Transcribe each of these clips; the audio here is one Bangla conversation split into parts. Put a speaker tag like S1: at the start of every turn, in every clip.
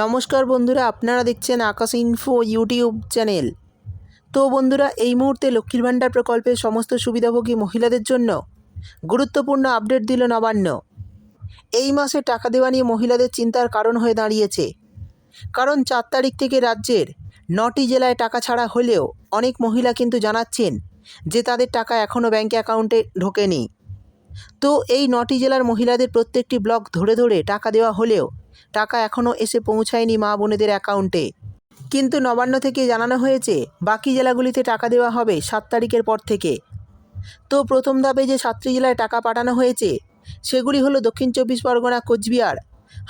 S1: নমস্কার বন্ধুরা, আপনারা দেখছেন আকাশ ইনফো ইউটিউব চ্যানেল তো বন্ধুরা, এই মুহূর্তে লক্ষ্মীর ভাণ্ডার প্রকল্পের সমস্ত সুবিধাভোগী মহিলাদের জন্য গুরুত্বপূর্ণ আপডেট দিল নবান্ন। এই মাসে টাকা দেওয়া নিয়ে মহিলাদের চিন্তার কারণ হয়ে দাঁড়িয়েছে। কারণ চার তারিখ থেকে রাজ্যের নটি জেলায় টাকা ছাড়া হলেও অনেক মহিলা কিন্তু জানাচ্ছেন যে তাদের টাকা এখনও ব্যাঙ্ক অ্যাকাউন্টে ঢোকেনি। তো এই নটি জেলার মহিলাদের প্রত্যেকটি ব্লক ধরে ধরে টাকা দেওয়া হলেও টাকা এখনও এসে পৌঁছায়নি মা বোনেদের অ্যাকাউন্টে। কিন্তু নবান্ন থেকে জানানো হয়েছে, বাকি জেলাগুলিতে টাকা দেওয়া হবে সাত তারিখের পর থেকে। তো প্রথম ধাপে যে সাতটি জেলায় টাকা পাঠানো হয়েছে, সেগুলি হলো দক্ষিণ চব্বিশ পরগনা, কোচবিহার,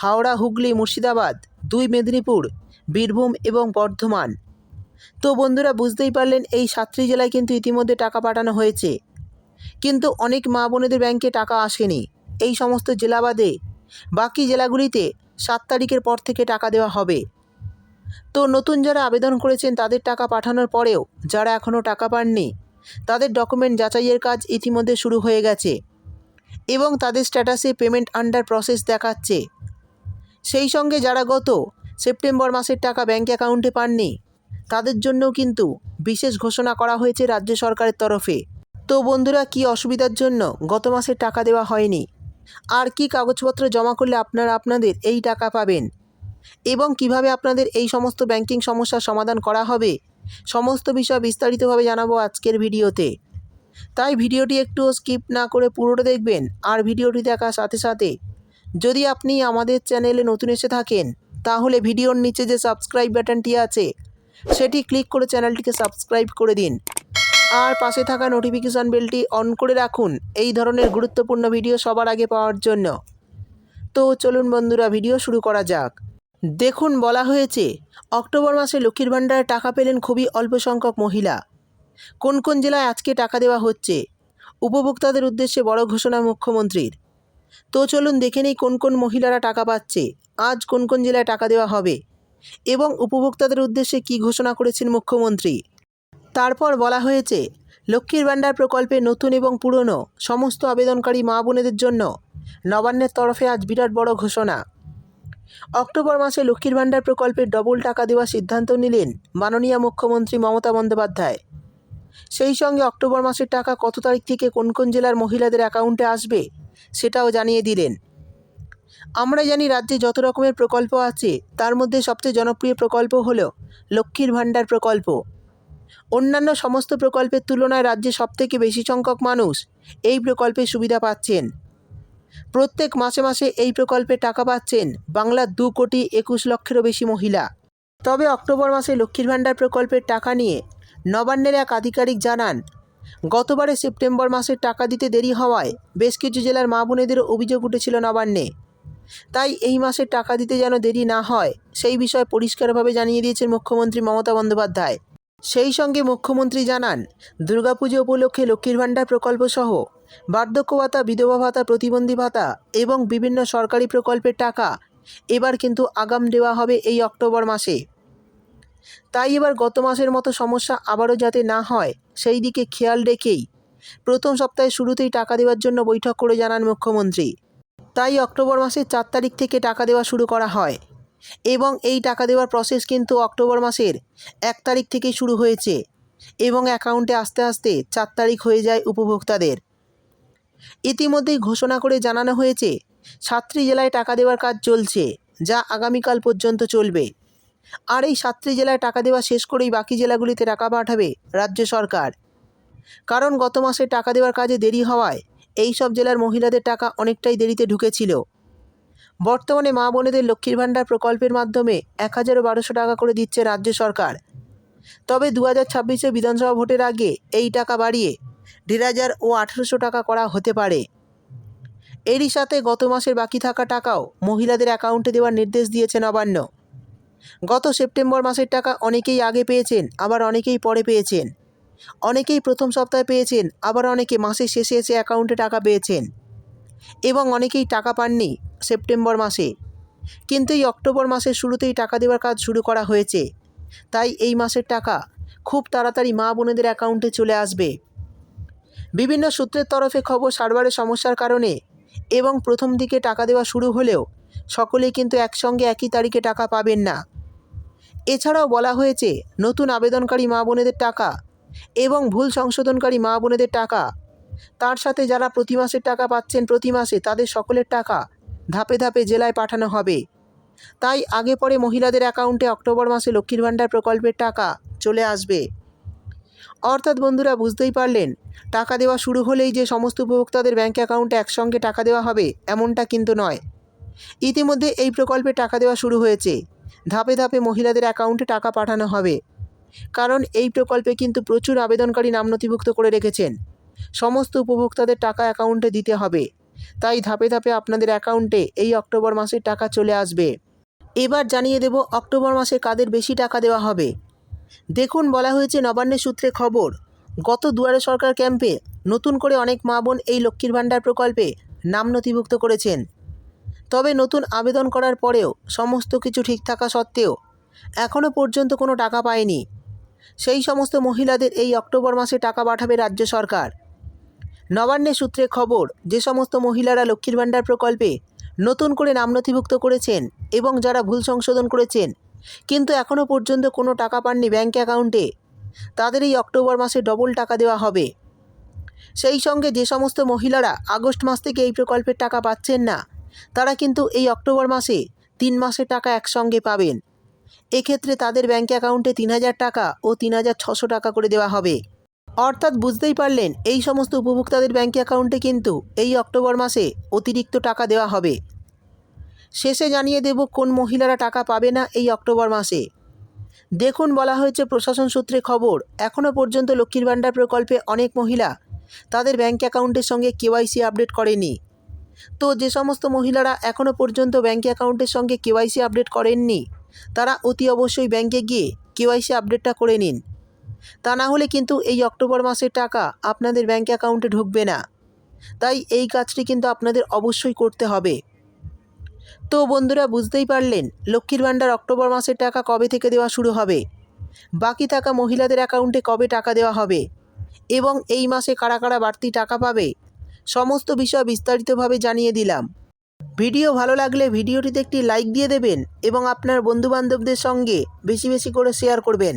S1: হাওড়া, হুগলি, মুর্শিদাবাদ, দুই মেদিনীপুর, বীরভূম এবং বর্ধমান। তো বন্ধুরা, বুঝতেই পারলেন এই সাতটি জেলায় কিন্তু ইতিমধ্যে টাকা পাঠানো হয়েছে। কিন্তু অনেক মা বোনেদের ব্যাংকে টাকা আসেনি। এই সমস্ত জেলা বাদে বাকি জেলাগুলিতে সাত তারিখের পর থেকে টাকা দেওয়া হবে। তো নতুন যারা আবেদন করেছেন তাদের টাকা পাঠানোর পরেও যারা এখনও টাকা পাননি, তাদের ডকুমেন্ট যাচাইয়ের কাজ ইতিমধ্যে শুরু হয়ে গেছে এবং তাদের স্ট্যাটাসে পেমেন্ট আন্ডার প্রসেস দেখাচ্ছে। সেই সঙ্গে যারা গত সেপ্টেম্বর মাসের টাকা ব্যাঙ্ক অ্যাকাউন্টে পাননি, তাদের জন্যও কিন্তু বিশেষ ঘোষণা করা হয়েছে রাজ্য সরকারের তরফে। তো বন্ধুরা, কি অসুবিধার জন্য? গত মাসের টাকা দেওয়া হয়নি। আর কি কাগজপত্র জমা করলে আপনারা আপনাদের এই টাকা পাবেন? এবং কীভাবে আপনাদের এই সমস্ত ব্যাংকিং সমস্যার সমাধান করা হবে? সমস্ত বিষয় বিস্তারিতভাবে জানাব আজকের ভিডিওতে। তাই ভিডিওটি একটু স্কিপ না করে পুরোটা দেখবেন আর ভিডিওটি দেখার সাথে সাথে যদি আপনি আমাদের চ্যানেলে নতুন এসে থাকেন, তাহলে ভিডিওর নিচে যে সাবস্ক্রাইব বাটনটি আছে, সেটি ক্লিক করে চ্যানেলটিকে সাবস্ক্রাইব করে দিন। আর পাশে থাকা নোটিফিকেশান বেলটি অন করে রাখুন। এই ধরনের গুরুত্বপূর্ণ ভিডিও সবার আগে পাওয়ার জন্য। তো চলুন বন্ধুরা ভিডিও শুরু করা যাক। দেখুন, বলা হয়েছে, অক্টোবর মাসে লক্ষ্মীর ভাণ্ডারে টাকা পেলেন খুবই অল্প সংখ্যক মহিলা। কোন কোন জেলায় আজকে টাকা দেওয়া হচ্ছে? উপভোক্তাদের উদ্দেশ্যে বড় ঘোষণা মুখ্যমন্ত্রীর। তো চলুন দেখে নেই কোন কোন মহিলারা টাকা পাচ্ছে। আজ কোন কোন জেলায় টাকা দেওয়া হবে? এবং উপভোক্তাদের উদ্দেশ্যে কী ঘোষণা করেছেন মুখ্যমন্ত্রী? তারপর বলা হয়েছে, লক্ষ্মীর ভাণ্ডার প্রকল্পে নতুন এবং পুরনো সমস্ত আবেদনকারী মা বোনেদের জন্য নবান্নের তরফে আজ বিরাট বড় ঘোষণা। অক্টোবর মাসে লক্ষ্মীর ভাণ্ডার প্রকল্পে ডবল টাকা দেওয়ার সিদ্ধান্ত নিলেন মাননীয় মুখ্যমন্ত্রী মমতা বন্দ্যোপাধ্যায়। সেই সঙ্গে অক্টোবর মাসের টাকা কত তারিখ থেকে কোন কোন জেলার মহিলাদের অ্যাকাউন্টে আসবে, সেটাও জানিয়ে দিলেন। আমরা জানি রাজ্যে যত রকমের প্রকল্প আছে, তার মধ্যে সবচেয়ে জনপ্রিয় প্রকল্প হলো লক্ষ্মীর ভাণ্ডার প্রকল্প। অন্যান্য সমস্ত প্রকল্পের তুলনায় রাজ্যে সবথেকে বেশি সংখ্যক মানুষ এই প্রকল্পের সুবিধা পাচ্ছেন। প্রত্যেক মাসে মাসে এই প্রকল্পে টাকা পাচ্ছেন বাংলার দু কোটি একুশ লক্ষেরও বেশি মহিলা। তবে অক্টোবর মাসে লক্ষ্মীর ভাণ্ডার প্রকল্পের টাকা নিয়ে নবান্নের এক আধিকারিক জানান গতবারে সেপ্টেম্বর মাসে টাকা দিতে দেরি হওয়ায় বেশ কিছু জেলার মা বোনেদেরও অভিযোগ উঠেছিল নবান্নে। তাই এই মাসে টাকা দিতে যেন দেরি না হয়, সেই বিষয়ে পরিষ্কারভাবে জানিয়ে দিয়েছেন মুখ্যমন্ত্রী মমতা বন্দ্যোপাধ্যায়। সেই সঙ্গে মুখ্যমন্ত্রী জানান, দুর্গাপুজো উপলক্ষে লক্ষ্মীর ভাণ্ডার প্রকল্প সহ বার্ধক্য ভাতা বিধবা ভাতা, প্রতিবন্ধী ভাতা এবং বিভিন্ন সরকারি প্রকল্পের টাকা এবার কিন্তু আগাম দেওয়া হবে এই অক্টোবর মাসে। তাই এবার গত মাসের মতো সমস্যা আবারও যাতে না হয়, সেই দিকে খেয়াল রেখেই প্রথম সপ্তাহের শুরুতেই টাকা দেওয়ার জন্য বৈঠক করে জানান মুখ্যমন্ত্রী। তাই অক্টোবর মাসের চার তারিখ থেকে টাকা দেওয়া শুরু করা হয়। এবং এই টাকা দেওয়ার প্রসেস কিন্তু অক্টোবর মাসের এক তারিখ থেকেই শুরু হয়েছে এবং অ্যাকাউন্টে আস্তে আস্তে চার তারিখ হয়ে যায় উপভোক্তাদের। ইতিমধ্যেই ঘোষণা করে জানানো হয়েছে, সাতটি জেলায় টাকা দেওয়ার কাজ চলছে, যা আগামীকাল পর্যন্ত চলবে। আর এই সাতটি জেলায় টাকা দেওয়া শেষ করেই বাকি জেলাগুলিতে টাকা পাঠাবে রাজ্য সরকার। কারণ গত মাসে টাকা দেওয়ার কাজে দেরি হওয়ায় এই সব জেলার মহিলাদের টাকা অনেকটাই দেরিতে ঢুকেছিল। বর্তমানে মা বোনেদের লক্ষ্মীর ভাণ্ডার প্রকল্পের মাধ্যমে এক হাজার বারোশো টাকা করে দিচ্ছে রাজ্য সরকার। তবে দু হাজার ছাব্বিশে বিধানসভা ভোটের আগে এই টাকা বাড়িয়ে দেড় হাজার ও আঠেরোশো টাকা করা হতে পারে। এরই সাথে গত মাসের বাকি থাকা টাকাও মহিলাদের অ্যাকাউন্টে দেওয়ার নির্দেশ দিয়েছে নবান্ন। গত সেপ্টেম্বর মাসের টাকা অনেকেই আগে পেয়েছেন, আবার অনেকেই পরে পেয়েছেন। অনেকেই প্রথম সপ্তাহে পেয়েছেন, আবার অনেকে মাসের শেষে এসে অ্যাকাউন্টে টাকা পেয়েছেন। এবং অনেকেই টাকা পাননি সেপ্টেম্বর মাসে। কিন্তু এই অক্টোবর মাসের শুরুতেই টাকা দেওয়ার কাজ শুরু করা হয়েছে। তাই এই মাসের টাকা খুব তাড়াতাড়ি মা বোনেদের অ্যাকাউন্টে চলে আসবে। বিভিন্ন সূত্রের তরফে খবর সার্ভারের সমস্যার কারণে এবং প্রথম দিকে টাকা দেওয়া শুরু হলেও সকলেই কিন্তু একসঙ্গে একই তারিখে টাকা পাবেন না। এছাড়াও বলা হয়েছে, নতুন আবেদনকারী মা বোনেদের টাকা এবং ভুল সংশোধনকারী মা বোনেদের টাকা, তার সাথে যারা প্রতি মাসের টাকা পাচ্ছেন প্রতি মাসে তাদের সকলের টাকা ধাপে ধাপে জেলায় পাঠানো হবে। তাই আগে পরে মহিলাদের অ্যাকাউন্টে অক্টোবর মাসে লক্ষ্মীর ভাণ্ডার প্রকল্পের টাকা চলে আসবে। অর্থাৎ বন্ধুরা বুঝতেই পারলেন, টাকা দেওয়া শুরু হলেই যে সমস্ত উপভোক্তাদের ব্যাঙ্ক অ্যাকাউন্টে একসঙ্গে টাকা দেওয়া হবে এমনটা কিন্তু নয়। ইতিমধ্যে এই প্রকল্পে টাকা দেওয়া শুরু হয়েছে। ধাপে ধাপে মহিলাদের অ্যাকাউন্টে টাকা পাঠানো হবে। কারণ এই প্রকল্পে কিন্তু প্রচুর আবেদনকারী নাম নথিভুক্ত করে রেখেছেন। সমস্ত উপভোক্তাদের টাকা অ্যাকাউন্টে দিতে হবে। তাই ধাপে ধাপে আপনাদের অ্যাকাউন্টে এই অক্টোবর মাসের টাকা চলে আসবে। এবার জানিয়ে দেব অক্টোবর মাসে কাদের বেশি টাকা দেওয়া হবে। দেখুন, বলা হয়েছে নবান্নের সূত্রে খবর, গত দুয়ারে সরকার ক্যাম্পে নতুন করে অনেক মা বোন এই লক্ষ্মীর ভাণ্ডার প্রকল্পে নাম নথিভুক্ত করেছেন। তবে নতুন আবেদন করার পরেও সমস্ত কিছু ঠিক থাকা সত্ত্বেও এখনও পর্যন্ত কোনো টাকা পায়নি। সেই সমস্ত মহিলাদের এই অক্টোবর মাসে টাকা পাঠাবে রাজ্য সরকার। নবান্নের সূত্রে খবর, যে সমস্ত মহিলারা লক্ষ্মীর ভাণ্ডার প্রকল্পে নতুন করে নাম নথিভুক্ত করেছেন এবং যারা ভুল সংশোধন করেছেন, কিন্তু এখনও পর্যন্ত কোনো টাকা পাননি ব্যাঙ্ক অ্যাকাউন্টে, তাদের এই অক্টোবর মাসে ডবল টাকা দেওয়া হবে। সেই সঙ্গে যে সমস্ত মহিলারা আগস্ট মাস থেকে এই প্রকল্পের টাকা পাচ্ছেন না, তারা কিন্তু এই অক্টোবর মাসে তিন মাসের টাকা একসঙ্গে পাবেন। এক্ষেত্রে তাদের ব্যাঙ্ক অ্যাকাউন্টে তিন হাজার টাকা ও তিন হাজার ছশো টাকা করে দেওয়া হবে। অর্থাৎ বুঝতেই পারলেন এই সমস্ত উপভোক্তাদের ব্যাঙ্ক অ্যাকাউন্টে কিন্তু এই অক্টোবর মাসে অতিরিক্ত টাকা দেওয়া হবে। শেষে জানিয়ে দেব কোন মহিলারা টাকা পাবে না এই অক্টোবর মাসে। দেখুন, বলা হয়েছে প্রশাসন সূত্রে খবর এখনও পর্যন্ত লক্ষ্মীর ভাণ্ডার প্রকল্পে অনেক মহিলা তাদের ব্যাঙ্ক অ্যাকাউন্টের সঙ্গে কেওয়াইসি আপডেট করেনি তো যে সমস্ত মহিলারা এখনও পর্যন্ত ব্যাঙ্ক অ্যাকাউন্টের সঙ্গে কেওয়াইসি আপডেট করেননি, তারা অতি অবশ্যই ব্যাঙ্কে গিয়ে কেওয়াইসি আপডেটটা করে নিন। তা না হলে কিন্তু এই অক্টোবর মাসের টাকা আপনাদের ব্যাঙ্ক অ্যাকাউন্টে ঢুকবে না। তাই এই কাজটি কিন্তু আপনাদের অবশ্যই করতে হবে। তো বন্ধুরা, বুঝতেই পারলেন লক্ষ্মীর ভাণ্ডার অক্টোবর মাসের টাকা কবে থেকে দেওয়া শুরু হবে? বাকি থাকা মহিলাদের অ্যাকাউন্টে কবে টাকা দেওয়া হবে? এবং এই মাসে কারা কারা বাড়তি টাকা পাবে? সমস্ত বিষয় বিস্তারিতভাবে জানিয়ে দিলাম। ভিডিও ভালো লাগলে ভিডিওটিতে একটি লাইক দিয়ে দেবেন এবং আপনার বন্ধুবান্ধবদের সঙ্গে বেশি বেশি করে শেয়ার করবেন।